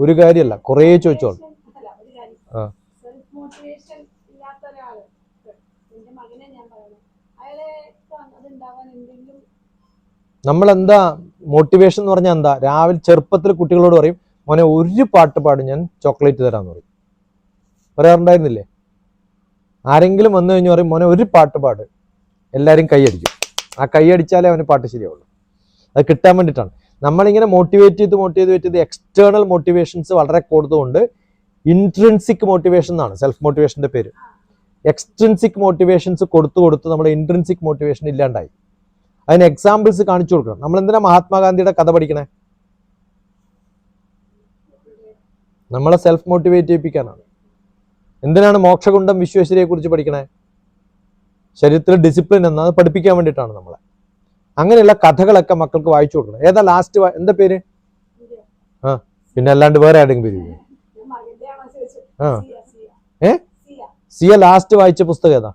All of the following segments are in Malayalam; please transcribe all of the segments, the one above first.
ഒരു കാര്യമല്ല കുറേ ചോദിച്ചോളൂ. നമ്മളെന്താ ആ. മോട്ടിവേഷൻ എന്ന് പറഞ്ഞാൽ എന്താ രാവിലെ ചെറുപ്പത്തിൽ കുട്ടികളോട് പറയും മോനെ ഒരു പാട്ട് പാടും ഞാൻ ചോക്ലേറ്റ് തരാന്ന് പറയും. പറയാറുണ്ടായിരുന്നില്ലേ? ആരെങ്കിലും വന്നു കഴിഞ്ഞ് പറയും മോനെ ഒരു പാട്ട് പാട്. എല്ലാവരും കൈയടിക്കും. ആ കൈയടിച്ചാലേ അവന് പാട്ട് ശരിയാവുള്ളൂ. അത് കിട്ടാൻ വേണ്ടിയിട്ടാണ്. നമ്മളിങ്ങനെ മോട്ടിവേറ്റ് ചെയ്ത് മോട്ടിവേറ്റ് ചെയ്ത് എക്സ്റ്റേണൽ മോട്ടിവേഷൻസ് വളരെ കൂടുതലുണ്ട്. ഇൻട്രൻസിക് മോട്ടിവേഷൻ എന്നാണ് സെൽഫ് മോട്ടിവേഷന്റെ പേര്. എക്സ്ട്രിൻസിക് മോട്ടിവേഷൻസ് കൊടുത്തു കൊടുത്ത് നമ്മുടെ ഇൻട്രൻസിക് മോട്ടിവേഷൻ ഇല്ലാണ്ടായി. അതിന് എക്സാമ്പിൾസ് കാണിച്ചു കൊടുക്കണം. നമ്മൾ എന്തിനാ മഹാത്മാഗാന്ധിയുടെ കഥ പഠിക്കണേ? നമ്മളെ സെൽഫ് മോട്ടിവേറ്റ് ചെയ്യിപ്പിക്കാനാണ്. എന്തിനാണ് മോക്ഷകുണ്ടം വിശ്വേശ്വരിയെ കുറിച്ച് പഠിക്കണേ? ശരീരത്തിൽ ഡിസിപ്ലിൻ എന്നത് പഠിപ്പിക്കാൻ വേണ്ടിയിട്ടാണ് നമ്മളെ. അങ്ങനെയുള്ള കഥകളൊക്കെ മക്കൾക്ക് വായിച്ചു കൊടുക്കണം. ഏതാ ലാസ്റ്റ് എന്താ പേര്? ആ പിന്നെ അല്ലാണ്ട് വേറെ ആരുടെയും പേര് ആ. ഏ? സിയ. ലാസ്റ്റ് വായിച്ച പുസ്തകം ഏതാ?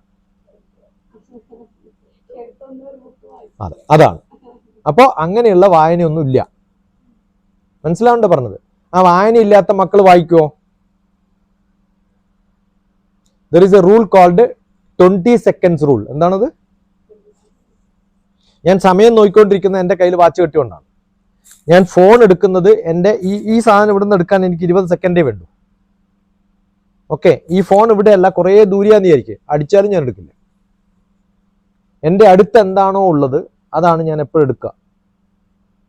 അതെ അതാണ്. അപ്പോൾ അങ്ങനെയുള്ള വായനയൊന്നും ഇല്ല. മനസ്സിലാവണ്ട പറഞ്ഞത്? ആ വായന ഇല്ലാത്ത മക്കൾ വായിക്കുമോ there is a rule called twenty seconds rule എന്താണത്? ഞാൻ സമയം നോക്കിക്കൊണ്ടിരിക്കുന്നത് എന്റെ കയ്യിൽ വാച്ച് കെട്ടിക്കൊണ്ടാണ് ഞാൻ ഫോൺ എടുക്കുന്നത് എന്റെ ഈ ഈ സാധനം ഇവിടെ നിന്ന് എടുക്കാൻ എനിക്ക് ഇരുപത് സെക്കൻഡേ വേണ്ടു. ഓക്കെ ഈ ഫോൺ ഇവിടെയല്ല കുറേ ദൂരെയാന്ന് വിചാരിക്കും. അടിച്ചാലും ഞാൻ എടുക്കില്ല. എന്റെ അടുത്ത് എന്താണോ ഉള്ളത് അതാണ് ഞാൻ എപ്പോഴും എടുക്കുക.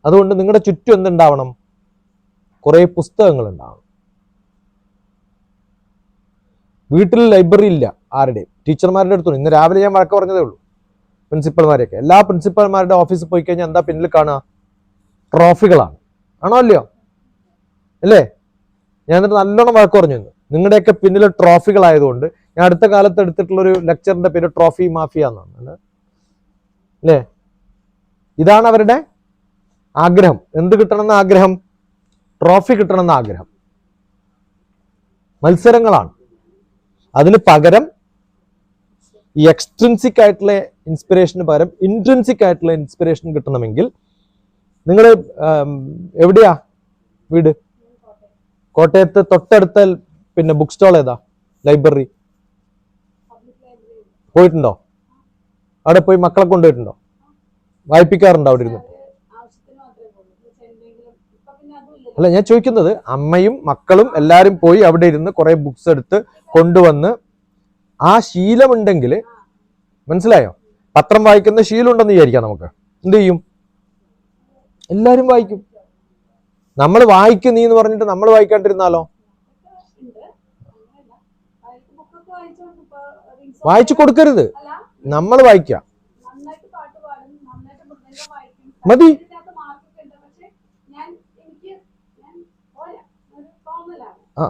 അതുകൊണ്ട് നിങ്ങളുടെ ചുറ്റും എന്തുണ്ടാവണം? കുറേ പുസ്തകങ്ങൾ ഉണ്ടാവണം വീട്ടിൽ ലൈബ്രറി ഇല്ല ആരുടെയും. ടീച്ചർമാരുടെ അടുത്തുണ്ട്. ഇന്ന് രാവിലെ ഞാൻ വഴക്ക് പറഞ്ഞതേ ഉള്ളൂ. പ്രിൻസിപ്പൽമാരെയൊക്കെ. എല്ലാ പ്രിൻസിപ്പൽമാരുടെ ഓഫീസിൽ പോയി കഴിഞ്ഞാൽ എന്താ പിന്നിൽ കാണുക? ട്രോഫികളാണ്. ആണോ അല്ലയോ? അല്ലേ? ഞാൻ എന്നിട്ട് നല്ലോണം വഴക്ക് പറഞ്ഞു തന്നു നിങ്ങളുടെയൊക്കെ പിന്നിൽ ട്രോഫികളായതുകൊണ്ട് ഞാൻ അടുത്ത കാലത്ത് എടുത്തിട്ടുള്ള ഒരു ലെക്ചറിന്റെ പേര് ട്രോഫി മാഫിയ എന്നാണ്. അല്ലേ? ഇതാണ് അവരുടെ ആഗ്രഹം. എന്ത് കിട്ടണമെന്ന ആഗ്രഹം? ട്രോഫി കിട്ടണമെന്ന ആഗ്രഹം. മത്സരങ്ങളാണ്. അതിന് പകരം ഈ എക്സ്ട്രിൻസിക് ആയിട്ടുള്ള ഇൻസ്പിറേഷന് പകരം ഇൻട്രിൻസിക് ആയിട്ടുള്ള ഇൻസ്പിറേഷൻ കിട്ടണമെങ്കിൽ നിങ്ങൾ എവിടെയാ വീട്? കോട്ടയത്ത് തൊട്ടടുത്ത പിന്നെ ബുക്ക് സ്റ്റോൾ ഏതാ? ലൈബ്രറി പോയിട്ടുണ്ടോ? അവിടെ പോയി മക്കളെ കൊണ്ടുപോയിട്ടുണ്ടോ? വായിപ്പിക്കാറുണ്ടോ അവിടെ ഇരുന്ന് അല്ല ഞാൻ ചോദിക്കുന്നത് അമ്മയും മക്കളും എല്ലാരും പോയി അവിടെ ഇരുന്ന് കുറെ ബുക്സ് എടുത്ത് കൊണ്ടുവന്ന് ആ ശീലമുണ്ടെങ്കിൽ മനസ്സിലായോ? പത്രം വായിക്കുന്ന ശീലം ഉണ്ടെന്ന് വിചാരിക്കാം നമുക്ക്. എന്ത് ചെയ്യും? എല്ലാവരും വായിക്കും. നമ്മൾ വായിക്കും നീ എന്ന് പറഞ്ഞിട്ട് നമ്മൾ വായിക്കാണ്ടിരുന്നാലോ? വായിച്ചു കൊടുക്കരുത്. നമ്മൾ വായിക്കും മതി.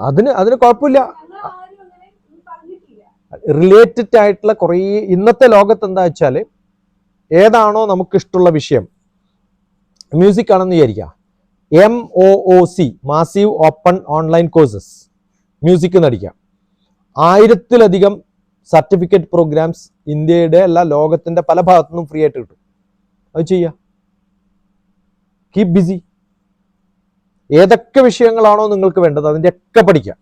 അതിന് അതിന് കുഴപ്പമില്ല ഞങ്ങൾ ആരും അങ്ങനെ ഒന്നും പറഞ്ഞിട്ടില്ല റിലേറ്റഡ് ആയിട്ടുള്ള കുറേ ഇന്നത്തെ ലോകത്ത് എന്താ വെച്ചാൽ ഏതാണോ നമുക്കിഷ്ടമുള്ള വിഷയം. മ്യൂസിക് ആണെന്ന് വിചാരിക്കുക. M O O C massive open online courses music നടിക്കുക ആയിരത്തിലധികം സർട്ടിഫിക്കറ്റ് പ്രോഗ്രാംസ് ഇന്ത്യയുടെ അല്ല ലോകത്തിന്റെ പല ഭാഗത്തു നിന്നും ഫ്രീ ആയിട്ട് കിട്ടും. അത് ചെയ്യുക. കീപ് ബിസി ഏതൊക്കെ വിഷയങ്ങളാണോ നിങ്ങൾക്ക് വേണ്ടത് അതിന്റെയൊക്കെ പഠിക്കുക.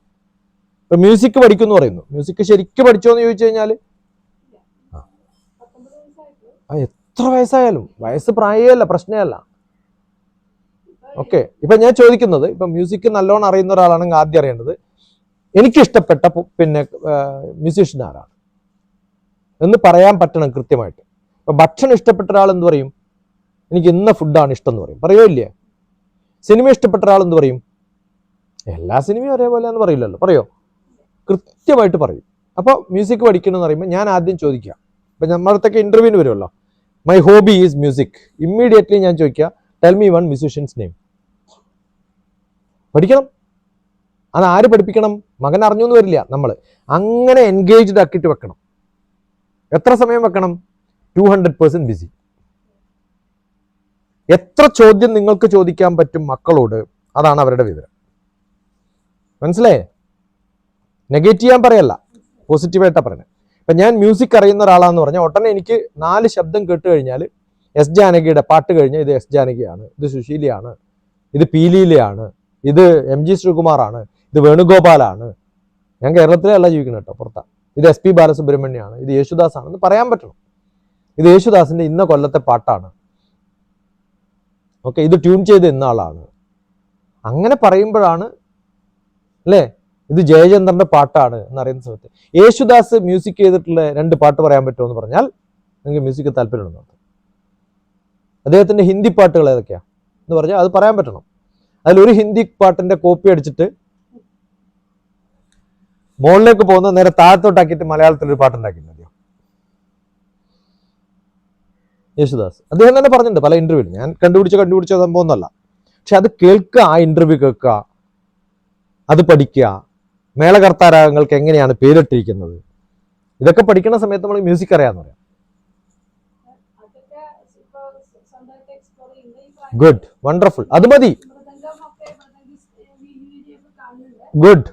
ഇപ്പൊ മ്യൂസിക് പഠിക്കും എന്ന് പറയുന്നു. മ്യൂസിക് ശരിക്കും പഠിച്ചോന്ന് ചോദിച്ചു പത്തൊമ്പത് ആ. എത്ര വയസ്സായാലും? വയസ്സ് പ്രായമല്ല പ്രശ്നമല്ല. ഓക്കെ ഇപ്പൊ ഞാൻ ചോദിക്കുന്നത് ഇപ്പൊ മ്യൂസിക് നല്ലോണം അറിയുന്ന ഒരാളാണെങ്കിൽ ആദ്യം അറിയേണ്ടത്. എനിക്കിഷ്ടപ്പെട്ട പിന്നെ മ്യൂസീഷ്യൻ ആരാണ്? എന്ന് പറയാൻ പറ്റണം കൃത്യമായിട്ട്. ഇപ്പൊ ഭക്ഷണം ഇഷ്ടപ്പെട്ട ഒരാൾ എന്ത് പറയും? എനിക്ക് ഇന്ന ഫുഡാണ് ഇഷ്ടം എന്ന് പറയും. പറയോ ഇല്ലേ? സിനിമ ഇഷ്ടപ്പെട്ട ഒരാൾ എന്ത് പറയും? എല്ലാ സിനിമയും ഒരേപോലെ എന്ന് പറയില്ലല്ലോ. പറയോ കൃത്യമായിട്ട് പറയും. അപ്പോൾ മ്യൂസിക് പഠിക്കണം എന്ന് പറയുമ്പോൾ ഞാൻ ആദ്യം ചോദിക്കുക. ഇപ്പം നമ്മളടുത്തൊക്കെ ഇന്റർവ്യൂവിന് വരുമല്ലോ. My hobby is music immediately ഞാൻ ചോദിക്കുക tell me one musicians name പഠിക്കണം. അത് ആര് പഠിപ്പിക്കണം? മകൻ അറിഞ്ഞു എന്ന് വരില്ല നമ്മൾ അങ്ങനെ എൻഗേജ്ഡ് ആക്കിയിട്ട് വെക്കണം. എത്ര സമയം വെക്കണം? ടു ഹൺഡ്രഡ് പേഴ്സന്റ് ബിസി എത്ര ചോദ്യം നിങ്ങൾക്ക് ചോദിക്കാൻ പറ്റും മക്കളോട്? അതാണ് അവരുടെ വിവരം. മനസ്സിലായേ? നെഗറ്റീവ് ചെയ്യാൻ പറയല്ല. പോസിറ്റീവായിട്ടാണ് പറയുന്നത് ഇപ്പം ഞാൻ മ്യൂസിക് അറിയുന്ന ഒരാളാന്ന് പറഞ്ഞാൽ ഉടനെ എനിക്ക് നാല് ശബ്ദം കേട്ട് കഴിഞ്ഞാൽ എസ് ജാനകിയുടെ പാട്ട് കഴിഞ്ഞാൽ ഇത് എസ് ജാനകിയാണ് ഇത് സുശീലയാണ് ഇത് പീലീലയാണ് ഇത് എം ജി ശ്രീകുമാറാണ് ഇത് വേണുഗോപാലാണ്. ഞാൻ കേരളത്തിലല്ല ജീവിക്കുന്നത് കേട്ടോ പുറത്താണ് ഇത് എസ് പി ബാലസുബ്രഹ്മണ്യമാണ് ഇത് യേശുദാസ് ആണെന്ന് പറയാൻ പറ്റണം. ഇത് യേശുദാസിന്റെ ഇന്ന കൊല്ലത്തെ പാട്ടാണ്. ഓക്കെ ഇത് ട്യൂൺ ചെയ്ത് ഇന്ന ആളാണ് അങ്ങനെ പറയുമ്പോഴാണ് അല്ലേ? ഇത് ജയചന്ദ്രന്റെ പാട്ടാണ് എന്നറിയുന്ന സമയത്ത്. യേശുദാസ് മ്യൂസിക് ചെയ്തിട്ടുള്ള രണ്ട് പാട്ട് പറയാൻ പറ്റുമോ എന്ന് പറഞ്ഞാൽ നിങ്ങൾക്ക് മ്യൂസിക് താല്പര്യമുണ്ടെന്ന് അദ്ദേഹത്തിന്റെ ഹിന്ദി പാട്ടുകൾ ഏതൊക്കെയാ എന്ന് പറഞ്ഞാൽ അത് പറയാൻ പറ്റണം. അതിൽ ഒരു ഹിന്ദി പാട്ടിന്റെ കോപ്പി അടിച്ചിട്ട് മുകളിലേക്ക് പോകുന്ന നേരെ താഴത്തോട്ടാക്കിയിട്ട് മലയാളത്തിൽ ഒരു പാട്ടുണ്ടാക്കിയിട്ടുണ്ട് യേശുദാസ്. അദ്ദേഹം തന്നെ പറഞ്ഞിട്ടുണ്ട് പല ഇന്റർവ്യൂവിൽ ഞാൻ കണ്ടുപിടിച്ച കണ്ടുപിടിച്ച സംഭവം ഒന്നല്ല. പക്ഷെ അത് കേൾക്കുക ആ ഇന്റർവ്യൂ കേൾക്കുക അത് പഠിക്കുക മേളകർത്താരാഗങ്ങൾക്ക് എങ്ങനെയാണ് പേരിട്ടിരിക്കുന്നത്? ഇതൊക്കെ പഠിക്കുന്ന സമയത്ത് നമ്മൾ മ്യൂസിക് അറിയാന്ന് പറയാം. ഗുഡ് വണ്ടർഫുൾ അത് മതി. ഗുഡ്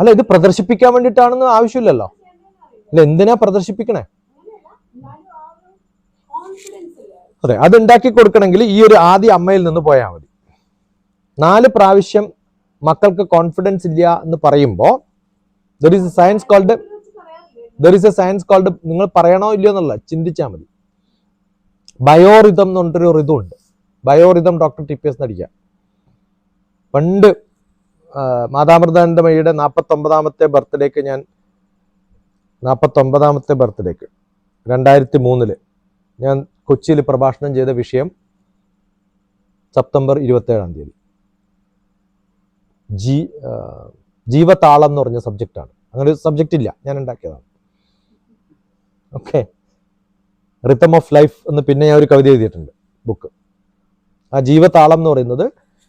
അല്ല ഇത് പ്രദർശിപ്പിക്കാൻ വേണ്ടിയിട്ടാണെന്ന് ആവശ്യമില്ലല്ലോ. അല്ല എന്തിനാ പ്രദർശിപ്പിക്കണേ? അതെ അത് ഉണ്ടാക്കി കൊടുക്കണമെങ്കിൽ ഈ ഒരു ആദ്യ അമ്മയിൽ നിന്ന് പോയാൽ മതി. നാല് പ്രാവശ്യം മക്കൾക്ക് കോൺഫിഡൻസ് ഇല്ല എന്ന് പറയുമ്പോൾ there is a science called there is a science called നിങ്ങൾ പറയണോ ഇല്ലയോ എന്നുള്ള ചിന്തിച്ചാൽ മതി. ബയോറിതം എന്ന് പറഞ്ഞിട്ടൊരു ഋതു ഉണ്ട്. Biorhythm doctor T P S നടിക്കുക പണ്ട് മാതാമൃതാനന്ദമയുടെ നാൽപ്പത്തൊമ്പതാമത്തെ ബർത്ത്ഡേക്ക് ഞാൻ നാൽപ്പത്തൊമ്പതാമത്തെ ബർത്ത്ഡേക്ക് രണ്ടായിരത്തി മൂന്നിൽ ഞാൻ കൊച്ചിയിൽ പ്രഭാഷണം ചെയ്ത വിഷയം സെപ്റ്റംബർ ഇരുപത്തേഴാം തീയതി. ജീ ജീവതാളം എന്ന് പറഞ്ഞ സബ്ജക്റ്റാണ് അങ്ങനെ ഒരു സബ്ജക്റ്റ് ഇല്ല. ഞാൻ ഉണ്ടാക്കിയതാണ്. ഓക്കെ റിത്തം ഓഫ് ലൈഫ് എന്ന് പിന്നെ ഞാൻ ഒരു കവിത എഴുതിയിട്ടുണ്ട് ബുക്ക് ആ ജീവതാളം എന്ന് പറയുന്നത്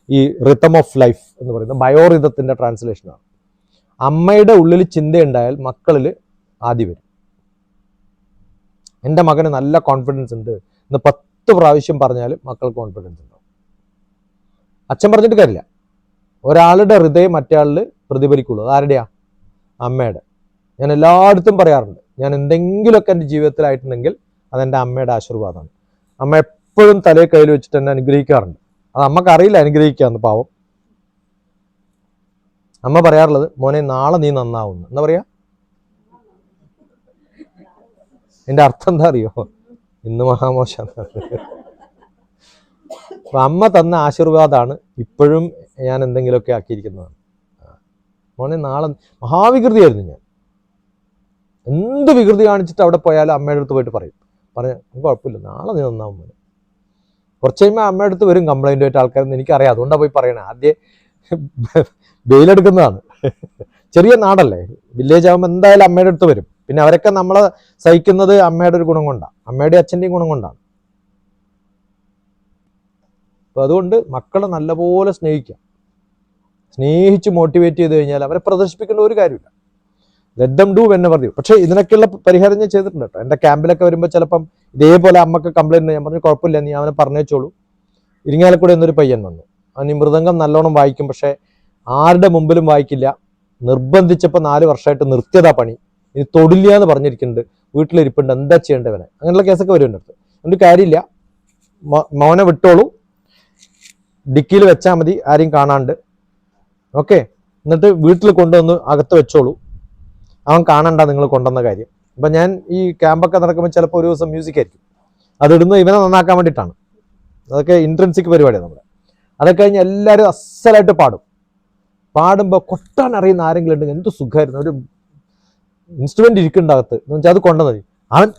ഈ റിത്തം ഓഫ് ലൈഫ് എന്ന് പറയുന്നത് ബയോറിതത്തിന്റെ ട്രാൻസ്ലേഷനാണ് അമ്മയുടെ ഉള്ളിൽ ചിന്തയുണ്ടായാൽ മക്കളിൽ ആദ്യം വരും. എന്റെ മകന് നല്ല കോൺഫിഡൻസ് ഉണ്ട് എന്ന് പത്ത് പ്രാവശ്യം പറഞ്ഞാൽ മക്കൾ കോൺഫിഡൻസ് ഉണ്ടാവും. അച്ഛൻ പറഞ്ഞിട്ട് കാര്യമില്ല. ഒരാളുടെ ഹൃദയം മറ്റേ പ്രതിഫലിക്കുള്ളൂ. ആരുടെയാ? അമ്മയുടെ. ഞാൻ എല്ലായിടത്തും പറയാറുണ്ട്. ഞാൻ എന്തെങ്കിലുമൊക്കെ എന്റെ ജീവിതത്തിലായിട്ടുണ്ടെങ്കിൽ അതെന്റെ അമ്മയുടെ ആശീർവാദമാണ്. അമ്മ എപ്പോഴും തലയെ കയ്യിൽ വെച്ചിട്ട് എന്നെ അനുഗ്രഹിക്കാറുണ്ട്. അത് അമ്മയ്ക്ക് അറിയില്ല അനുഗ്രഹിക്കാന്ന് പാവം. അമ്മ പറയാറുള്ളത് മോനെ നാളെ നീ നന്നാവുന്നു. എന്താ പറയാ? എന്റെ അർത്ഥം എന്താ അറിയോ? ഇന്ന് മഹാമോശം. അമ്മ തന്ന ആശീർവാദമാണ് ഇപ്പോഴും ഞാൻ എന്തെങ്കിലുമൊക്കെ ആക്കിയിരിക്കുന്നതാണ്. മോനെ നാളെ മഹാവികൃതിയായിരുന്നു ഞാൻ. എന്ത് വികൃതി കാണിച്ചിട്ട് അവിടെ പോയാലും അമ്മയുടെ അടുത്ത് പോയിട്ട് പറയും. പറഞ്ഞ കുഴപ്പമില്ല നാളെ നീ നന്നാവും മോനെ. കുറച്ച് കഴിയുമ്പോൾ അമ്മയുടെ അടുത്ത് വരും കംപ്ലൈന്റ് ആയിട്ട് ആൾക്കാരെന്ന് എനിക്കറിയാം. അതുകൊണ്ടാണ് പോയി പറയണേ. ആദ്യം ബെയിലെടുക്കുന്നതാണ് ചെറിയ നാടല്ലേ? വില്ലേജ് ആകുമ്പോൾ എന്തായാലും അമ്മയുടെ അടുത്ത് വരും. പിന്നെ അവരൊക്കെ നമ്മളെ സഹിക്കുന്നത് അമ്മയുടെ ഒരു ഗുണം കൊണ്ടാണ് അമ്മയുടെ അച്ഛന്റെയും ഗുണം കൊണ്ടാണ്. അപ്പൊ അതുകൊണ്ട് മക്കളെ നല്ലപോലെ സ്നേഹിക്കാം. സ്നേഹിച്ച് മോട്ടിവേറ്റ് ചെയ്ത് കഴിഞ്ഞാൽ അവരെ പ്രദർശിപ്പിക്കേണ്ട ഒരു കാര്യമില്ല. ദം ഡു എന്നെ പറഞ്ഞു പക്ഷേ ഇതിനൊക്കെയുള്ള പരിഹാരം ഞാൻ ചെയ്തിട്ടുണ്ട് കേട്ടോ. എന്റെ ക്യാമ്പിലൊക്കെ വരുമ്പോൾ ചിലപ്പം ഇതേപോലെ അമ്മയ്ക്ക് കംപ്ലൈന്റ് ഞാൻ പറഞ്ഞു കുഴപ്പമില്ല നീ അവനെ പറഞ്ഞേച്ചോളൂ. ഇരിങ്ങാലക്കൂടെ എന്നൊരു പയ്യൻ വന്നു. അവൻ ഈ മൃദംഗം നല്ലോണം വായിക്കും പക്ഷേ ആരുടെ മുമ്പിലും വായിക്കില്ല. നിർബന്ധിച്ചപ്പോൾ നാല് വർഷമായിട്ട് നിർത്തിയതാ പണി. ഇനി തൊടില്ല എന്ന് പറഞ്ഞിരിക്കുന്നുണ്ട്. വീട്ടിലിരിപ്പുണ്ട്. എന്താ ചെയ്യേണ്ടവനെ? അങ്ങനെയുള്ള കേസൊക്കെ വരും എന്റെ അടുത്ത് അതുകൊണ്ട് കാര്യമില്ല മോനെ വിട്ടോളൂ. ഡിക്കിയിൽ വെച്ചാൽ മതി ആരെയും കാണാണ്ട്. ഓക്കെ എന്നിട്ട് വീട്ടിൽ കൊണ്ടുവന്ന് അകത്ത് വെച്ചോളൂ. അവൻ കാണണ്ട നിങ്ങൾ കൊണ്ടുവന്ന കാര്യം. അപ്പം ഞാൻ ഈ ക്യാമ്പൊക്കെ നടക്കുമ്പോൾ ചിലപ്പോൾ ഒരു ദിവസം മ്യൂസിക് ആയിരിക്കും. അതിടുന്നത് ഇവനെ നന്നാക്കാൻ വേണ്ടിയിട്ടാണ്. അതൊക്കെ ഇൻട്രൻസിക് പരിപാടിയാണ് നമ്മുടെ. അതൊക്കെ കഴിഞ്ഞ് എല്ലാവരും അസലായിട്ട് പാടും. പാടുമ്പോൾ കൊട്ടാൻ അറിയുന്ന ആരെങ്കിലും ഉണ്ടെങ്കിൽ എന്ത് സുഖമായിരുന്നു. ഒരു ഇൻസ്ട്രുമെന്റ് ഇരിക്കുന്നുണ്ട് അകത്ത്. എന്ന് വെച്ചാൽ അത് കൊണ്ടുവന്നത് അവൻ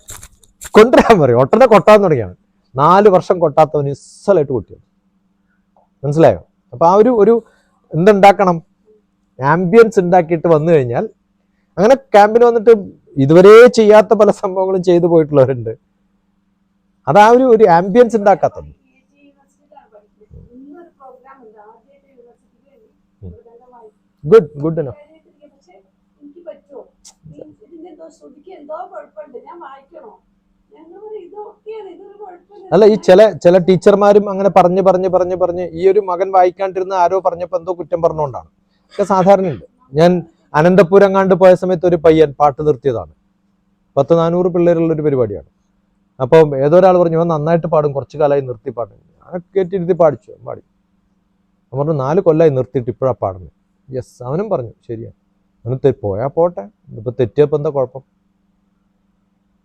കൊണ്ടുവരാൻ പറയും. ഒട്ടനെ കൊട്ടാൻ തുടങ്ങിയാണ്. നാല് വർഷം കൊട്ടാത്തവന് ഇസലായിട്ട് കൊട്ടിയത്. മനസ്സിലായോ? അപ്പോൾ ആ ഒരു ഒരു എന്തുണ്ടാക്കണം? ആംബിയൻസ് ഉണ്ടാക്കിയിട്ട് വന്നു കഴിഞ്ഞാൽ അങ്ങനെ ക്യാമ്പിന് വന്നിട്ട് ഇതുവരെ ചെയ്യാത്ത പല സംഭവങ്ങളും ചെയ്തു പോയിട്ടുള്ളവരുണ്ട്. അതാ ഒരു ഒരു ആംബിയൻസ് ഉണ്ടാക്കാത്തത്. ഗുഡ് ഗുഡ് എനോ എനിക്ക് പറ്റുമോ? ഇതിന്റെ? അല്ല ഈ ചില ചില ടീച്ചർമാരും അങ്ങനെ പറഞ്ഞ് പറഞ്ഞ് പറഞ്ഞ് പറഞ്ഞ് ഈ ഒരു മകൻ വായിക്കാണ്ടിരുന്ന ആരോ പറഞ്ഞപ്പോൾ എന്തോ കുറ്റം പറഞ്ഞുകൊണ്ടാണ് ഒക്കെ സാധാരണയുണ്ട്. ഞാൻ അനന്തപുരം കണ്ട് പോയ സമയത്ത് ഒരു പയ്യൻ പാട്ട് നിർത്തിയതാണ്. പത്ത് നാനൂറ് പിള്ളേരുള്ള ഒരു പരിപാടിയാണ്. അപ്പം ഏതോ ഒരാൾ പറഞ്ഞു നന്നായിട്ട് പാടും കുറച്ചു കാലമായി നിർത്തി പാടും. കയറ്റിയിരുത്തി പാടിച്ചു പാടി. അവൻ പറഞ്ഞു നാല് കൊല്ലമായി നിർത്തിയിട്ട് ഇപ്പോഴാണ് പാടുന്നത് യെസ് അവനും പറഞ്ഞു ശരിയാണ്. അവന് പോയാൽ പോട്ടെ. ഇപ്പൊ തെറ്റിയപ്പോൾ എന്താ കുഴപ്പം?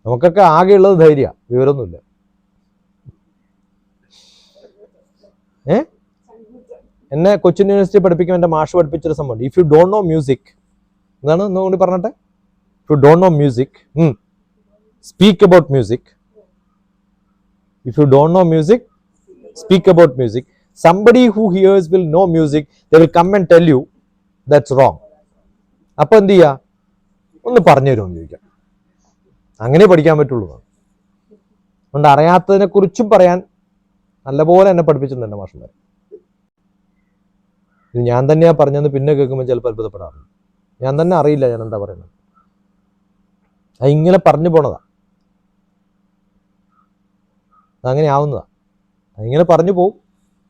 നമുക്കൊക്കെ ആകെയുള്ളത് ധൈര്യ വിവരമൊന്നുമില്ല. ഏ? എന്നെ കൊച്ചിൻ യൂണിവേഴ്സിറ്റി പഠിപ്പിക്കും എന്റെ മാഷ് പഠിപ്പിച്ചൊരു സംഭവം if you don't know music എന്താണ് ഒന്നുകൂടി പറഞ്ഞട്ടെ? If you don't know music speak about music if you don't know music speak about music somebody who hears will know music they will come and tell you that's wrong അപ്പോൾ എന്ത് ചെയ്യുക ഒന്ന് പറഞ്ഞു തരുമെന്ന് ചോദിക്കാം. അങ്ങനെ പഠിക്കാൻ പറ്റുള്ളൂ. അതുകൊണ്ട് അറിയാത്തതിനെ കുറിച്ചും പറയാൻ നല്ലപോലെ എന്നെ പഠിപ്പിച്ചിട്ടുണ്ട് എന്റെ മാഷന്മാർ ഇത് ഞാൻ തന്നെയാ പറഞ്ഞെന്ന് പിന്നെ കേൾക്കുമ്പോൾ ചിലപ്പോൾ അത്ഭുതപ്പെടാറുണ്ട്. ഞാൻ തന്നെ അറിയില്ല ഞാൻ എന്താ പറയുന്നത്. അത് ഇങ്ങനെ പറഞ്ഞു പോണതാ. അതങ്ങനെ ആവുന്നതാ. അതിങ്ങനെ പറഞ്ഞു പോവും.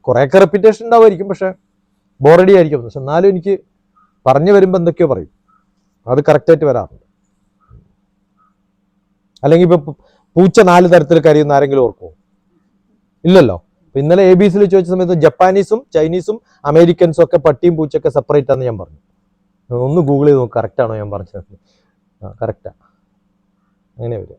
കുറേയൊക്കെ റെപ്പിറ്റേഷൻ ഉണ്ടാവുമായിരിക്കും പക്ഷെ ബോറടി ആയിരിക്കും പക്ഷെ എന്നാലും എനിക്ക് പറഞ്ഞു വരുമ്പോൾ എന്തൊക്കെയോ പറയും. അത് കറക്റ്റായിട്ട് വരാറുണ്ട്. അല്ലെങ്കിൽ ഇപ്പൊ പൂച്ച നാല് തരത്തിൽ കരയുന്ന ആരെങ്കിലും ഓർക്കുമോ ഇല്ലല്ലോ. ഇന്നലെ എ ബി സിയിൽ ചോദിച്ച സമയത്ത് ജപ്പാനീസും ചൈനീസും അമേരിക്കൻസും ഒക്കെ പട്ടിയും പൂച്ചയൊക്കെ സെപ്പറേറ്റ് ആണെന്ന് ഞാൻ പറഞ്ഞു. ഒന്ന് ഗൂഗിൾ ചെയ്ത് നോക്ക് കറക്റ്റ് ആണോ ഞാൻ പറഞ്ഞത്? കറക്റ്റാ അങ്ങനെ വരിക.